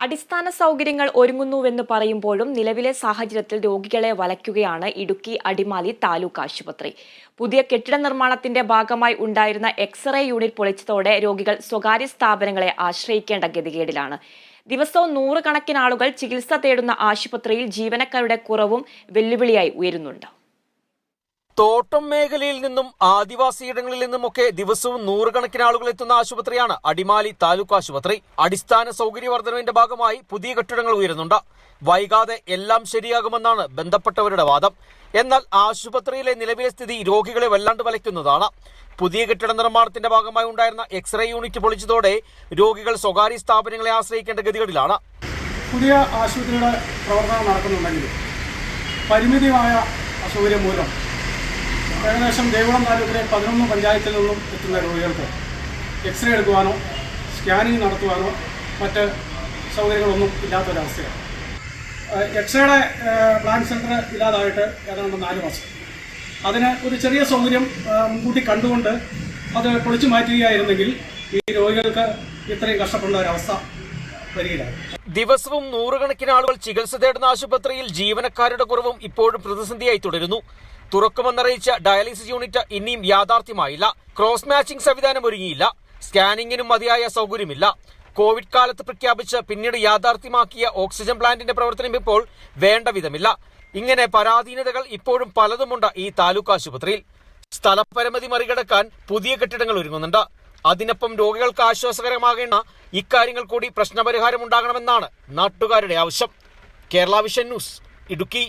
അടിസ്ഥാന സൗകര്യങ്ങൾ ഒരുങ്ങുന്നുവെന്ന് പറയുമ്പോഴും നിലവിലെ സാഹചര്യത്തിൽ രോഗികളെ വലയ്ക്കുകയാണ് ഇടുക്കി അടിമാലി താലൂക്ക് ആശുപത്രി. പുതിയ കെട്ടിട നിർമ്മാണത്തിന്റെ ഭാഗമായി ഉണ്ടായിരുന്ന എക്സ്റേ യൂണിറ്റ് പൊളിച്ചതോടെ രോഗികൾ സ്വകാര്യ സ്ഥാപനങ്ങളെ ആശ്രയിക്കേണ്ട ഗതികേടിലാണ്. ദിവസവും നൂറുകണക്കിന് ആളുകൾ ചികിത്സ തേടുന്ന ആശുപത്രിയിൽ ജീവനക്കാരുടെ കുറവും വെല്ലുവിളിയായി ഉയരുന്നുണ്ട്. തോട്ടം മേഖലയിൽ നിന്നും ആദിവാസിയിടങ്ങളിൽ നിന്നുമൊക്കെ ദിവസവും നൂറുകണക്കിന് ആളുകൾ എത്തുന്ന ആശുപത്രിയാണ് അടിമാലി താലൂക്ക് ആശുപത്രി. അടിസ്ഥാന സൗകര്യ വർധനവിന്റെ ഭാഗമായി പുതിയ കെട്ടിടങ്ങൾ ഉയരുന്നുണ്ട്. വൈകാതെ എല്ലാം ശരിയാകുമെന്നാണ് ബന്ധപ്പെട്ടവരുടെ വാദം. എന്നാൽ ആശുപത്രിയിലെ നിലവിലെ സ്ഥിതി രോഗികളെ വല്ലാണ്ട് വലയ്ക്കുന്നതാണ്. പുതിയ കെട്ടിട നിർമ്മാണത്തിന്റെ ഭാഗമായി ഉണ്ടായിരുന്ന എക്സ്റേ യൂണിറ്റ് പൊളിച്ചതോടെ രോഗികൾ സ്വകാര്യ സ്ഥാപനങ്ങളെ ആശ്രയിക്കേണ്ട ഗതികളിലാണ് പുതിയ ആശുപത്രിയുടെ പ്രവർത്തനം നടക്കുന്നുണ്ടെങ്കിലും പരിമിതമായ അസൗകര്യം മൂലം ഏകദേശം ദേവികുളം താലൂക്കിലെ പതിനൊന്ന് പഞ്ചായത്തിൽ നിന്നും എത്തുന്ന രോഗികൾക്ക് എക്സ്റേ എടുക്കുവാനോ സ്കാനിങ് നടത്തുവാനോ മറ്റ് സൗകര്യങ്ങളൊന്നും ഇല്ലാത്തൊരവസ്ഥയാണ്. എക്സ്റേയുടെ പ്ലാൻ സെന്റർ ഇല്ലാതായിട്ട് ഏതാണ്ട് നാല് മാസം. അതിന് ഒരു ചെറിയ സൗകര്യം മുൻകൂട്ടി കണ്ടുകൊണ്ട് അത് പൊളിച്ചു മാറ്റുകയായിരുന്നെങ്കിൽ ഈ രോഗികൾക്ക് ഇത്രയും കഷ്ടപ്പെടുന്ന ഒരവസ്ഥ ദിവസവും നൂറുകണക്കിന് ആളുകൾ ചികിത്സ തേടുന്ന ആശുപത്രിയിൽ ജീവനക്കാരുടെ കുറവും ഇപ്പോഴും പ്രതിസന്ധിയായി തുടരുന്നു. തുറക്കുമെന്നറിയിച്ച ഡയാലിസിസ് യൂണിറ്റ് ഇനിയും യാഥാർത്ഥ്യമായില്ല. ക്രോസ് മാച്ചിംഗ് സംവിധാനം ഒരുങ്ങിയില്ല. സ്കാനിങ്ങിനും മതിയായ സൗകര്യമില്ല. കോവിഡ് കാലത്ത് പ്രഖ്യാപിച്ച് പിന്നീട് യാഥാർത്ഥ്യമാക്കിയ ഓക്സിജൻ പ്ലാന്റിന്റെ പ്രവർത്തനം ഇപ്പോൾ വേണ്ട വിധമില്ല. ഇങ്ങനെ പരാധീനതകൾ ഇപ്പോഴും പലതുമുണ്ട് ഈ താലൂക്ക് ആശുപത്രിയിൽ. സ്ഥലപരിമിതി മറികടക്കാൻ പുതിയ കെട്ടിടങ്ങൾ ഒരുങ്ങുന്നുണ്ട്. അതിനൊപ്പം രോഗികൾക്ക് ആശ്വാസകരമാകേണ്ട ഇക്കാര്യങ്ങൾ കൂടി പ്രശ്നപരിഹാരം ഉണ്ടാകണമെന്നാണ് നാട്ടുകാരുടെ ആവശ്യം. Kerala Vision News Idukki.